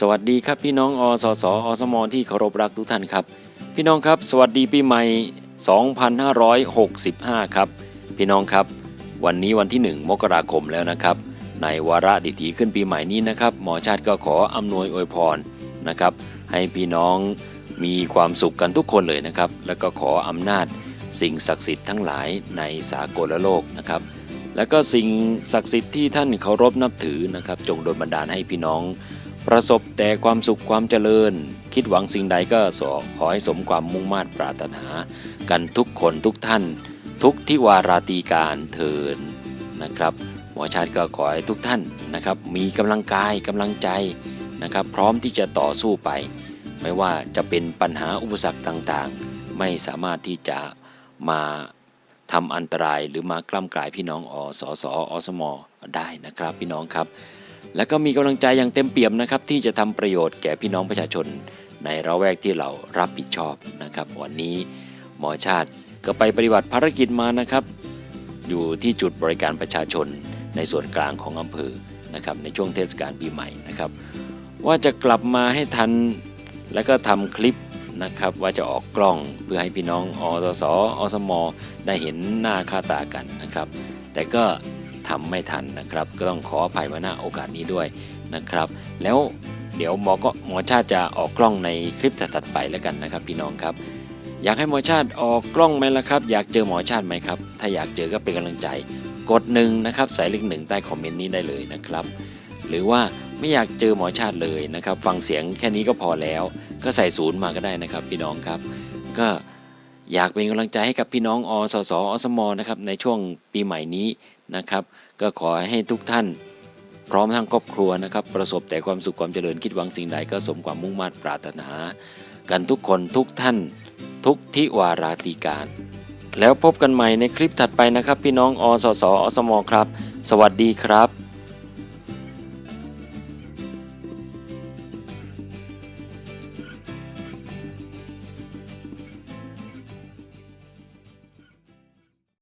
สวัสดีครับพี่น้องอสสอสมที่เคารพรักทุกท่านครับ พี่น้องครับ สวัสดีปีใหม่ 2565 ครับ พี่น้องครับ วันนี้วันที่ 1 มกราคมแล้วนะครับ ในวาระดิถีขึ้นปีใหม่นี้นะครับ หมอชาติก็ขออำนวยอวยพรนะครับ ให้พี่น้องมีความสุขกันทุกคนเลยนะครับ แล้วก็ขออำนาจสิ่งศักดิ์สิทธิ์ทั้งหลายในสากลโลกนะครับ แล้วก็สิ่งศักดิ์สิทธิ์ที่ท่านเคารพนับถือนะครับ จงโดลบันดาลให้พี่น้อง ประสบแต่ความสุขความเจริญ คิดหวังสิ่งใดก็สอขอให้สมความมุ่งมา่ปรารถนา กันทุกคนทุกท่าน ทุกที่วาราตีการเทินนะครับหมอชาติก็ขอให้ทุกท่านนะครับ มีกำลังกายกำลังใจนะครับ พร้อมที่จะต่อสู้ไป ไม่ว่าจะเป็นปัญหาอุปสรรคต่างๆ ไม่สามารถที่จะมาทำอันตรายหรือมากล้ำกลายพี่น้องอสสอสมได้นะครับ พี่น้องครับ และก็มีกำลังใจอย่างเต็มเปี่ยมนะครับที่จะทำประโยชน์แก่พี่น้องประชาชน ในระแวกที่เรารับผิดชอบนะครับ วันนี้หมอชาติก็ไปปฏิบัติภารกิจมานะครับ อยู่ที่จุดบริการประชาชนในส่วนกลางของอำเภอนะครับในช่วงเทศกาลปีใหม่นะครับ ว่าจะกลับมาให้ทันแล้วก็ทำคลิปนะครับว่าจะออกกล้องเพื่อให้พี่น้องอสสอสม ได้เห็นหน้าค่าตากันนะครับ แต่ก็ ทำไม่ทันนะครับ ก็ต้องขออภัยมาณโอกาสนี้ด้วยนะครับ แล้วเดี๋ยวหมอก็หมอชาติจะออกกล้องในคลิปถัดไปแล้วกันนะครับ พี่น้องครับ อยากให้หมอชาติออกกล้องไหมล่ะครับ อยากเจอหมอชาติไหมครับ ถ้าอยากเจอก็เป็นกำลังใจ กดหนึ่งนะครับใส่เลขหนึ่งใต้คอมเมนต์นี้ได้เลยนะครับ หรือว่าไม่อยากเจอหมอชาติเลยนะครับ ฟังเสียงแค่นี้ก็พอแล้ว ก็ใส่ศูนย์มาก็ได้นะครับ พี่น้องครับ ก็ อยากเป็นกำลังใจให้กับพี่น้องอสสอสมนะครับในช่วงปีใหม่นี้นะครับก็ขอให้ทุกท่าน พร้อมทั้งครอบครัวนะครับประสบแต่ความสุขความเจริญคิดหวังสิ่งใดก็สมความมุ่งมั่นปรารถนา กันทุกคนทุกท่าน ทุกทิวาราตีการ แล้วพบกันใหม่ในคลิปถัดไปนะครับ พี่น้องอสสอสมครับ สวัสดีครับ